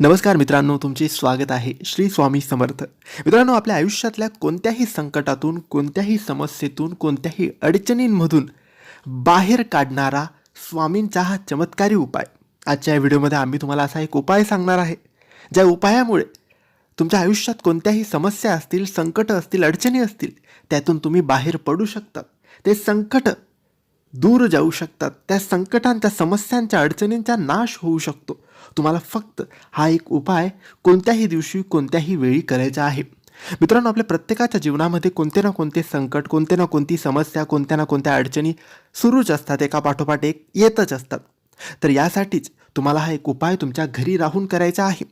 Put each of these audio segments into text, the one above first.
नमस्कार मित्रांनो तुमचे स्वागत आहे श्री स्वामी समर्थ. मित्रांनो आपल्या आयुष्यातल्या कोणत्याही संकटातून कोणत्याही समस्येतून कोणत्याही अडचणींमधून बाहेर काढणारा स्वामींचा हा चमत्कारी उपाय. आजच्या या व्हिडिओमध्ये आम्ही तुम्हाला असा एक उपाय सांगणार आहे ज्या उपायामुळे तुमच्या आयुष्यात कोणत्याही समस्या असतील संकट असतील अडचणी असतील त्यातून तुम्ही बाहेर पडू शकता. ते संकट दूर जाऊ शकतात. त्या संकटांच्या समस्यांच्या अडचणींचा नाश होऊ शकतो. तुम्हाला फक्त हा एक उपाय कोणत्याही दिवशी कोणत्याही वेळी करायचा आहे. मित्रांनो आपल्या प्रत्येकाच्या जीवनामध्ये कोणते ना कोणते संकट कोणते ना कोणती समस्या कोणत्या ना कोणत्या अडचणी सुरूच असतात. एका पाठोपाठ एक येतच असतात. तर यासाठीच तुम्हाला हा एक उपाय तुमच्या घरी राहून करायचा आहे.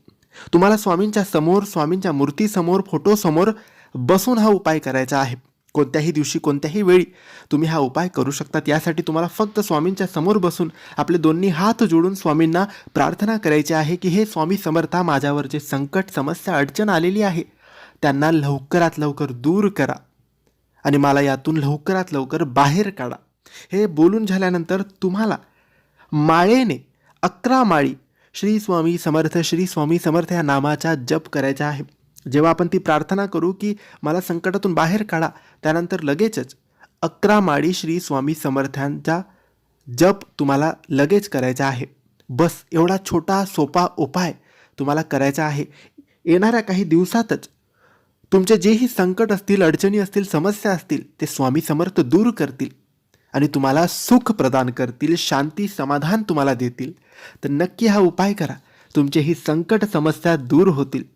तुम्हाला स्वामींच्या समोर स्वामींच्या मूर्तीसमोर फोटोसमोर बसून हा उपाय करायचा आहे. कोणत्याही दिवशी कोणत्याही वेळी तुम्ही हा उपाय करू शकतात यासाठी तुम्हाला फक्त स्वामींच्या समोर बसून आपले दोन्ही हात जोडून स्वामींना प्रार्थना करायची आहे की हे स्वामी समर्था माझ्यावर जे संकट समस्या अडचण आलेली आहे त्यांना लवकरात लवकर दूर करा आणि मला यातून लवकरात लवकर बाहेर काढा. हे बोलून झाल्यानंतर तुम्हाला माळेने अकरा माळी श्री स्वामी समर्थ श्री स्वामी समर्थ या नामाचा जप करायचा आहे. जेव्हा आपण ती प्रार्थना करू की मला संकटातून बाहेर काढा त्यानंतर लगेचच अकरा माळी श्री स्वामी समर्थांचा जप तुम्हाला लगेच करायचा आहे. बस एवढा छोटा सोपा उपाय तुम्हाला करायचा आहे. येणाऱ्या काही दिवसातच तुमचे जेही संकट असतील अडचणी असतील समस्या असतील ते स्वामी समर्थ दूर करतील आणि तुम्हाला सुख प्रदान करतील शांती समाधान तुम्हाला देतील. तर नक्की हा उपाय करा. तुमचे ही संकट समस्या दूर होतील.